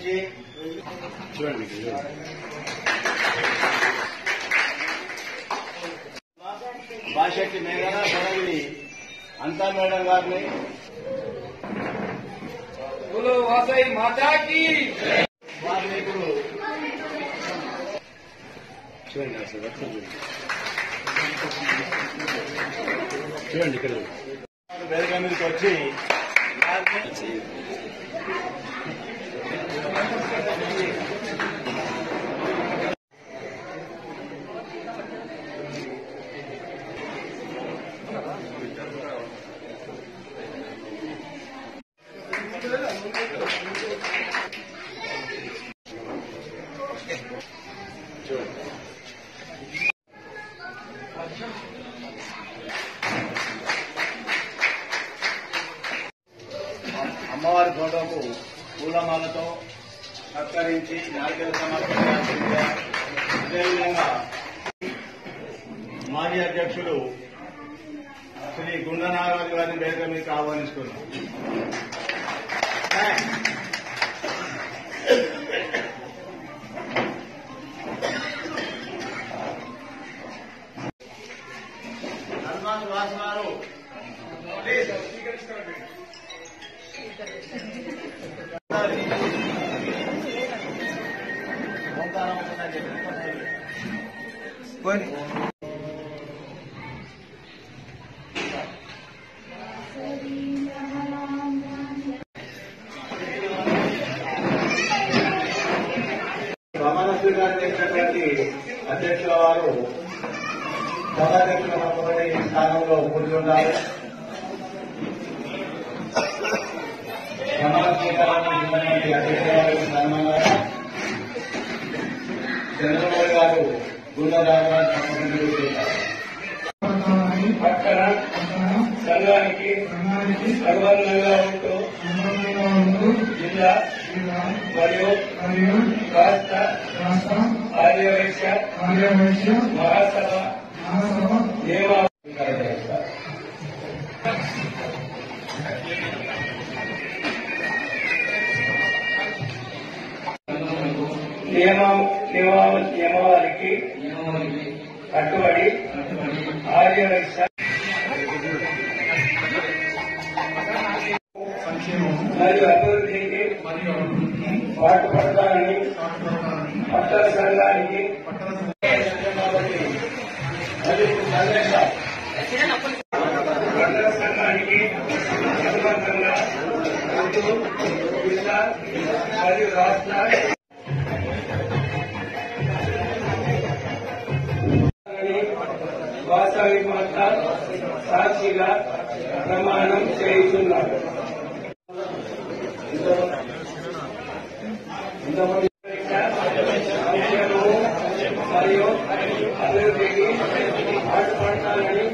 సన్మానించి బాషెట్టి మేఘన కొడగిలి అంతా మేడం గారిని. వాసవి మాతాకి వారిని ఇప్పుడు వేదిక మీదకి వచ్చి. అమ్మవారి ఫోటోకు పూలమాలతో సత్కరించి నాయకుల సమర్పించాల్సిందిగా అదేవిధంగా మాజీ అధ్యక్షుడు శ్రీ గుండనారాజు గారిని వేదిక మీకు ఆహ్వానిస్తున్నాం. సన్మాన్ వాసు గారు ప్లీజ్ ప్రమాణ స్వీకారం చేసినటువంటి అధ్యక్షుల వారు సభాధ్యక్షుల మొదటి స్థానంలో కూర్చుంటారు ప్రమాణ స్వీకారం చేసినటువంటి అధ్యక్షుల వారికి సన్మానంగా చంద్రబాబు గారు గుండరాజు తప్పకుండా చేశారు పక్కన సంఘానికి అనుబంధంగా ఉంటూ జిల్లా మరియు రాష్ట్ర మహాసభ మరియు అభివృద్ధికి పాటుపడతానని పట్టణ సంఘానికి పట్టణ సంఘానికి అనుబంధంగా ఉంటూ జిల్లా మరియు రాష్ట్ర వాస్తవిక మాత సాక్షిగా ప్రమాణం చేయుచున్నారు మరియు అభివృద్ధికి పాటుపడతానని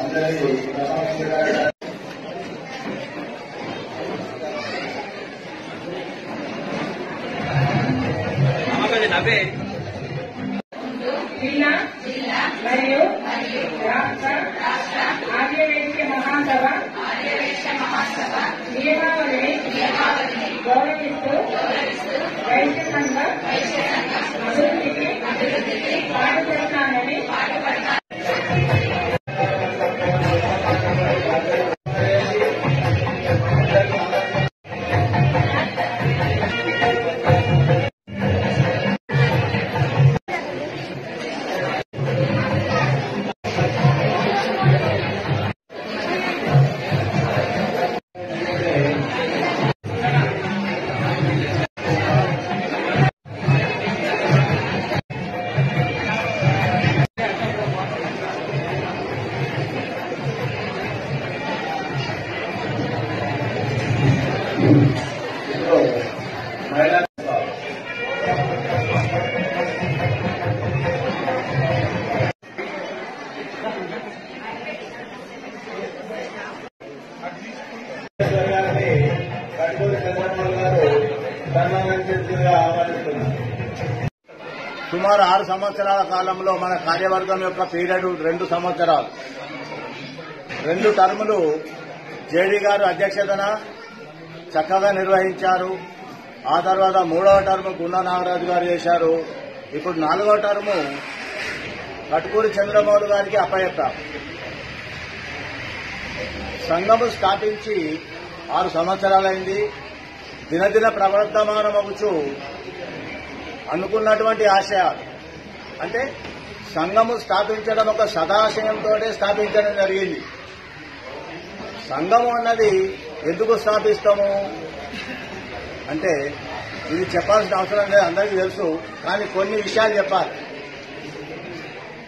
అందరికీ ప్రమాణ స్వీకారం జిల్లా మరియు రాష్ట్ర ఆర్యవైశ్య మహాసభ నియమావళిని గౌరవిస్తూ వైశ్య సంఘ అభివృద్ధికి పాటుపడతానని మహిళా సంవత్సరాల కాలంలో మన కార్యవర్గం యొక్క పీరియడ్ రెండు సంవత్సరాలు. రెండు టర్ములు జేడీ గారు అధ్యక్షతన చక్కగా నిర్వహించారు. ఆ తర్వాత మూడవ టర్ము గుండా నాగరాజు గారు చేశారు. ఇప్పుడు నాలుగవ టర్ము కటుకూరి చంద్రబాబు గారికి అప్పచెప్పాం సంఘము స్థాపించి ఆరు సంవత్సరాలైంది. దినదిన ప్రవర్తమానమగుచు అనుకున్నటువంటి ఆశయాలు. అంటే సంఘము స్థాపించడం ఒక సదాశయంతో స్థాపించడం జరిగింది. సంఘము అన్నది ఎందుకు స్థాపిస్తాము? అంటే ఇది చెప్పాల్సిన అవసరం లేదు అందరికీ తెలుసు కానీ కొన్ని విషయాలు చెప్పాలి.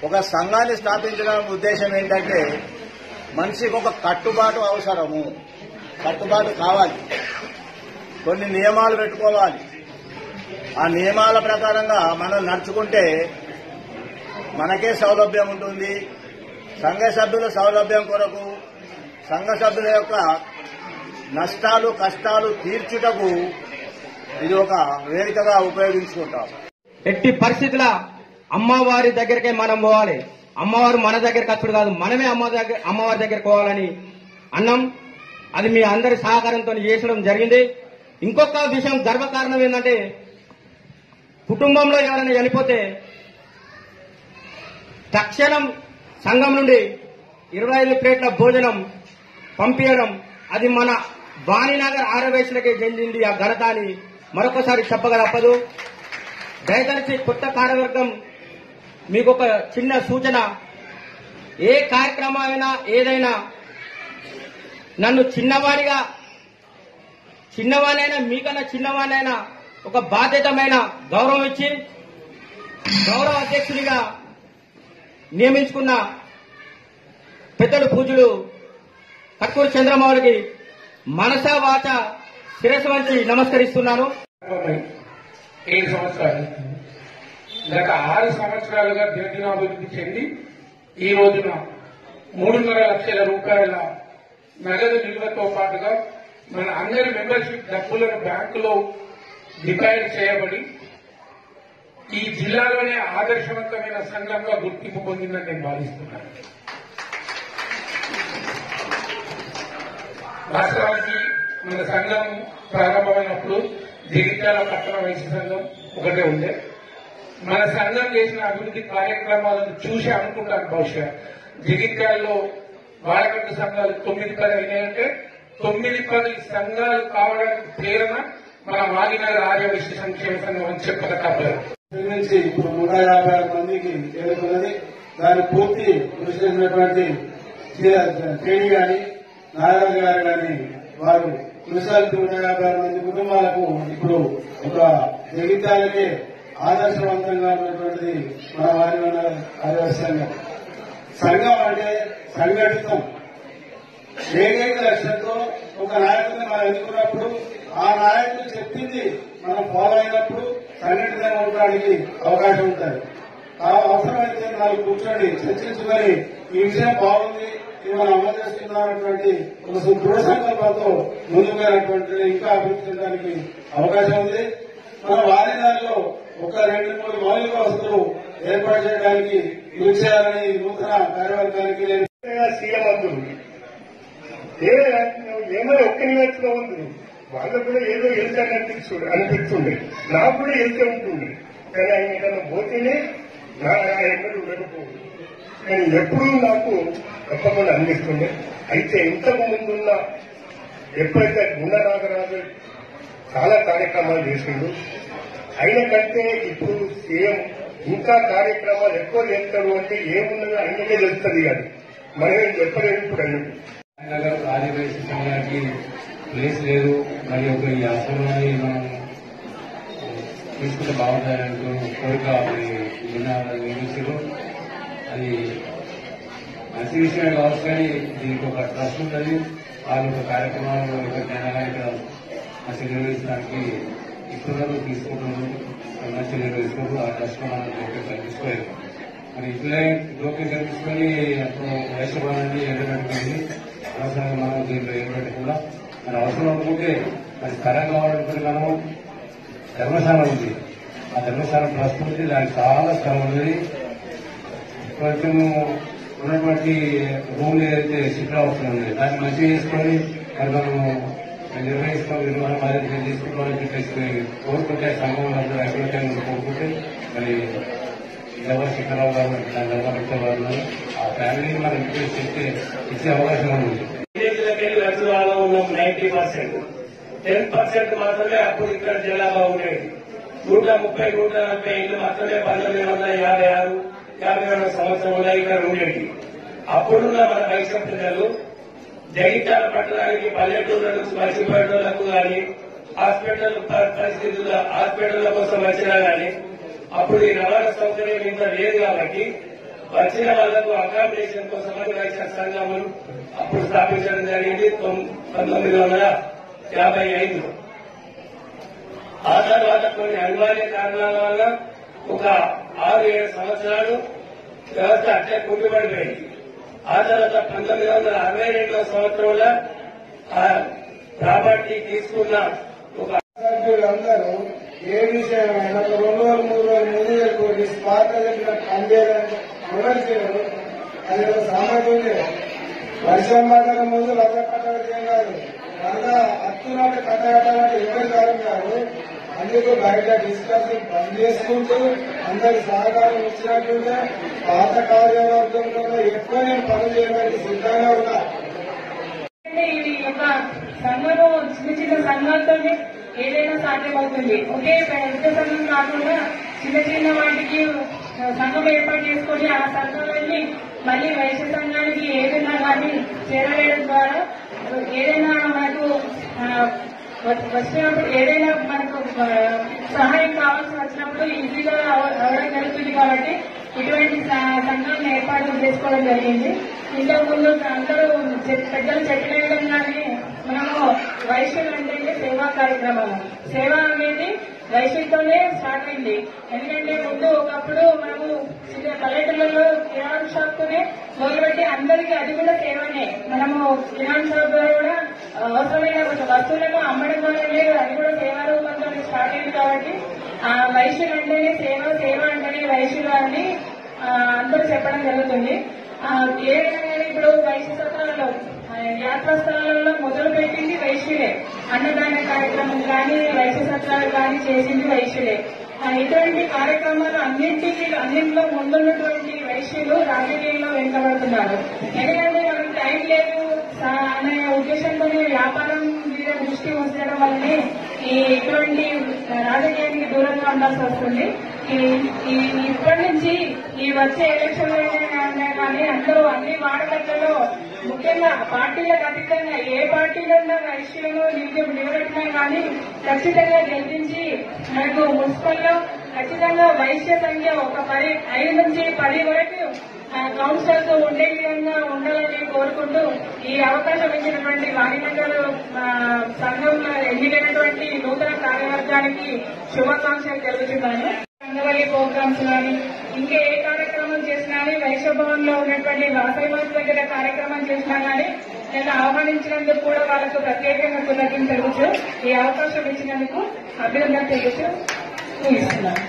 ఒక సంఘాన్ని స్థాపించడానికి ఉద్దేశం ఏంటంటే మనిషికి ఒక కట్టుబాటు అవసరము. కట్టుబాటు కావాలి. కొన్ని నియమాలు పెట్టుకోవాలి. ఆ నియమాల ప్రకారంగా మనం నడుచుకుంటే మనకే సౌలభ్యం ఉంటుంది. సంఘ సభ్యుల సౌలభ్యం కొరకు సంఘ సభ్యుల యొక్క నష్టాలు కష్టాలు తీర్చుటకు ఇది ఒక వేదికగా ఉపయోగించుకుంటాం. ఎట్టి పరిస్థితుల అమ్మవారి దగ్గరకే మనం పోవాలి. అమ్మవారు మన దగ్గరికి అప్పుడు కాదు మనమే అమ్మ దగ్గర అమ్మవారి దగ్గరికి పోవాలని అన్నం అది మీ అందరి సహకారంతో చేసడం జరిగింది. ఇంకొక విషయం గర్వకారణం ఏంటంటే కుటుంబంలో ఎవరైనా చనిపోతే తక్షణం సంఘం నుండి ఇరవై ఐదు ప్లేట్ల భోజనం పంపించడం అది మన వాణినగర్ ఆరవేసులకే చెందింది ఆ ఘనత అని మరొకసారి చెప్పగ తప్పదు. కొత్త కార్యవర్గం మీకు ఒక చిన్న సూచన. ఏ కార్యక్రమం అయినా ఏదైనా నన్ను చిన్నవాడిగా చిన్నవానైనా మీకన్నా చిన్నవానైనా ఒక బాధ్యతమైన గౌరవం ఇచ్చి గౌరవ అధ్యక్షుడిగా నియమించుకున్న పెద్దలు పూజలు కక్కూరు చంద్రమౌళికి మనసా వాచ శిరస్సు వంచి నమస్కరిస్తున్నాను. ఏడు సంవత్సరాలు గత ఆరు సంవత్సరాలుగా దినదినాభివృద్ధి చెంది ఈ రోజున మూడున్నర లక్షల రూపాయల నగదు నిల్వతో పాటుగా మన అందరి మెంబర్షిప్ డబ్బులను బ్యాంకులో డిపాజిట్ చేయబడి ఈ జిల్లాలోనే ఆదర్శవంతమైన సంఘంగా గుర్తింపు పొందిందని నేను భావిస్తున్నాను. వాస్తవానికి మన సంఘం ప్రారంభమైనప్పుడు జగిత్యాల పట్టణ వైశ్య సంఘం ఒకటే ఉండే. మన సంఘం చేసిన అభివృద్ధి కార్యక్రమాలను చూసి అనుకుంటాను బహుశా. జగిత్యాలలో వాడకట్టు సంఘాలు తొమ్మిది పది అయినాయంటే తొమ్మిది పది సంఘాలు కావడానికి ప్రేరణ మన వాగినగర్ ఆర్య వైశ్య సంక్షేమ సంఘం అని చెప్పక తప్పదు. నుంచి ఇప్పుడు నూట యాభై ఆరు మందికి చేరుకున్నది. దాని పూర్తి కృషి చేసినటువంటి కేడి గాని నాగరాజు గారు గాని వారు కృషి నూట యాభై ఆరు మంది కుటుంబాలకు ఇప్పుడు ఒక జగిత్యాలకే ఆదర్శవంతంగా ఉన్నటువంటిది మన వారి ఆదివాసీ సంఘం సంఘం అంటే సంఘటితం. ఏకైక లక్ష్యంతో ఒక నాయకుడిని మనం ఎన్నుకున్నప్పుడు ఆ నాయకుడు చెప్పింది మనం ఫాలో అయినప్పుడు సంఘటితంగా ఉండడానికి అవకాశం ఉంటుంది. ఆ అవసరమైతే నాలుగు కూర్చొని చర్చించుకొని ఈ విషయం బాగుంది ఇది మనం అమలు చేస్తున్నామన్నటువంటి ఒక దృఢ సంకల్పంతో ముందుకు ఇంకా అభివృద్ధి చెందడానికి అవకాశం ఉంది. మన వారిదారిలో ఒక రెండు మూడు మౌలిక వసతులు ఏర్పాటు చేయడానికి కృషి చేయాలని నూతన కార్యవర్గానికి నేను సీఎం అందురు ఏమైనా ఒక్క నియోజకవర్గంలో ఉంది? వాళ్ళకు కూడా ఏదో ఎలుక అనిపించు అనిపిస్తుండే నాకు కూడా ఎలుక ఉంటుంది. కానీ ఆయన ఏదైనా పోతేనే నా ఎన్నడూ ఉండకపోదు. కానీ ఎప్పుడూ నాకు తప్పకుండా అందిస్తుండే అయితే ఇంతకు ముందున్న ఎప్పుడైతే గుండ నాగరాజు చాలా కార్యక్రమాలు చేసిండు ఆయన కంటే ఇప్పుడు సీఎం ఇంకా కార్యక్రమాలు ఎక్కువ చేస్తారు అంటే ఏమున్నదో ఆయనకే తెలుస్తుంది కానీ మనం చెప్పలేదు ఇప్పుడు అన్నట్టు నగర్ సంఘానికి ప్లేస్ లేదు. మరి ఒక ఈ ఆశ్రమాన్ని మనం తీసుకుంటే బాగుంటాయంటూ కోరిక నిర్మించారు అది మంచి విషయమే కావచ్చు కానీ దీనికి ఒక ట్రస్ట్ ఉంటుంది. వాళ్ళు ఒక కార్యక్రమాలు ఎవరికైనా ఇక్కడ మంచి నిర్వహించడానికి ఇప్పుడు తీసుకుంటున్నారు మంచి నిర్వహిస్తున్నారు ఆ ట్రస్ట్ మనం కల్పించుకోలేదు మరి ఇట్లే లోకే తీసుకొని అప్పుడు వైశ్వభావాన్ని ఎదురపెట్టుకుంది అవసరం మనం దీంట్లో ఎదురపెట్టకుండా మన అవసరం అనుకుంటే మరి స్థలం కావాలంటే మనం ధర్మశాల ఉంది ఆ ధర్మశాల ప్రస్తుతం ఉంది దానికి చాలా స్థలం ఉంది కొంచెం ఉన్నటువంటి భూములు ఏదైతే సిట్ అవసరం ఉంది దాన్ని మంచిగా చేసుకొని మరి మనం నిర్వహిస్తాం నిర్వహణ బాధ్యత తీసుకోవాలని చెప్పేసి కోరుకుంటే సంఘం అందరూ కోరుకుంటే మరి ఎవరు శిఖరావు గారు దాని నిర్వహించే వారు ఆ ఫ్యామిలీని మనం ఇంట్రెస్ట్ చేస్తే ఇచ్చే అవకాశం ఉంది. ఉన్నాం నైన్టీ పర్సెంట్ టెన్ పర్సెంట్ మాత్రమే అప్పుడు ఇక్కడ జనాభా ఉండేది. నూట ముప్పై నూట నలభై ఇళ్ళు మాత్రమే పంతొమ్మిది వందల యాభై ఆరు యాభై ఆరు సంవత్సరంలో ఇక్కడ ఉండేది. అప్పుడున్న మన వైశ్య పిల్లలు జగిత్యాల పట్టణానికి పల్లెటూరు నుంచి మర్చిపోయేటోళ్ళకు కానీ హాస్పిటల్ పరిస్థితుల్లో పరిస్థితుల హాస్పిటల్ కోసం వచ్చినా కానీ అప్పుడు ఈ రవాణా సౌకర్యం ఇంత లేదు కాబట్టి వచ్చిన వాళ్ళకు అకామిడేషన్ కోసం అని సంఘములు అప్పుడు స్థాపించడం జరిగింది పంతొమ్మిది వందల యాభై ఐదులో ఆ తర్వాత కొన్ని అనివార్య కారణాల వల్ల ఒక ఆరు ఏడు సంవత్సరాలు వ్యవస్థ అట్లే కుంటుపడిపోయింది ఆ తర్వాత పంతొమ్మిది వందల అరవై రెండవ సంవత్సరంలో ఆ ప్రాపర్టీ తీసుకున్న ఒక సభ్యులందరూ ఏ విషయమైనా రెండు రోజులు మూడు రోజులు ముందు తెలుపుకొని స్పాట్ పనిచేయడానికి చేయరు. అది ఒక సామర్థ్యం వర్షం పడక ముందు లక్ష కట్టడం కాదు బాగా అత్తునాట కట్టగట్టాలంటే ఎవరి కాలం కాదు అందుకు బయట డిస్కషన్ పని చేసుకుంటూ అందరి సహకారం ఇచ్చినట్టుంటే పాత కార్యవర్గంలో ఎక్కువ నేను పనులు చేయడానికి సిద్ధంగా ఉన్నా. అంటే ఒక సంఘము చిన్న చిన్న సంఘాలతోనే ఏదైనా సాధ్యమవుతుంది. ఒకే పెద్ద సంఘం కాకుండా చిన్న చిన్న వాటికి సంఘం ఏర్పాటు చేసుకొని ఆ సంఘాలన్నీ మళ్ళీ వైశ్య సంఘానికి ఏదైనా కానీ చేరవేయడం ద్వారా ఏదైనా మనకు వ- వచ్చినప్పుడు ఏదైనా మనకు సహాయం కావాల్సి వచ్చినప్పుడు ఈజీగా అవ- అవడం జరుగుతుంది కాబట్టి ఇటువంటి స- సంఘాలను ఏర్పాటు చేసుకోవడం జరిగింది. ఇంతకు ముందు అందరూ పెద్దలు చెప్పిన విధంగానే మనము వైశ్యులు అంటే సేవా కార్యక్రమాలు సేవ అనేది రైతులతోనే స్టార్ట్ అయింది. ఎందుకంటే ముందు ఒకప్పుడు మనము పల్లెటూళ్ళలో కిరాణా షాప్ తోనే మొదలుపెట్టి అందరికీ అది కూడా సేవనే. మనము కిరాణా షాప్ ద్వారా కూడా అవసరమైన వస్తువులను అమ్మడం వల్లనే అది కూడా సేవా రూపంతో స్టార్ట్ అయింది కాబట్టి ఆ వైశ్యులు అంటేనే సేవ సేవ అంటేనే వైశ్యులు అని అందరూ చెప్పడం జరుగుతుంది. ఏ ఏదైనా ఇప్పుడు వైశ్య సత్రాలలో యాత్రా స్థలాలలో మొదలు పెట్టింది వైశ్యులే. అన్నదాన కార్యక్రమం కానీ వైశ్య సత్రాలు కానీ చేసింది వైశ్యులే. ఇటువంటి కార్యక్రమాలు అన్నింటికి అన్నింటిలో ముందున్నటువంటి వైశ్యులు రాజకీయంలో వెనుకబడుతున్నారు. ఎందుకంటే మనకి టైం లేదు. అనే ఉద్దేశంతోనే వ్యాపారం మీద దృష్టి ఉంచడం వల్లనే ఈ ఇటువంటి రాజకీయానికి దూరంగా ఉండాల్సి వస్తుంది. ఈ- ఈ ఇప్పటి నుంచి ఈ వచ్చే ఎలక్షన్ కానీ అందరూ అన్ని వాడకట్లలో ముఖ్యంగా పార్టీలకు అతీతంగా ఏ పార్టీలో ఉన్న నిత్యం నిలబెట్టినా కానీ ఖచ్చితంగా గెలిపించి మనకు మున్సిపల్లో ఖచ్చితంగా వైశ్య సంఖ్య ఒక పది ఐదు నుంచి పది వరకు కౌన్సిలర్స్ ఉండే విధంగా ఉండాలని కోరుకుంటూ ఈ అవకాశం ఇచ్చినటువంటి వాణినగర్ సంఘంలో ఎన్నికైనటువంటి నూతన కార్యవర్గానికి శుభాకాంక్షలు తెలుపుతున్నాను. రంగవల్లి ప్రోగ్రామ్స్ కానీ ఇంకా ఏ కార్యక్రమం చేసినా కానీ వైశ్య భవన్లో ఉన్నటువంటి వాసవిమాస్ దగ్గర కార్యక్రమం చేసినా కానీ నేను ఆహ్వానించినందుకు కూడా వాళ్ళకు ప్రత్యేకంగా కృతజ్ఞతలు తెలుపుతూ ఈ అవకాశం ఇచ్చినందుకు అభినందన తెలుసు ముగిస్తున్నాను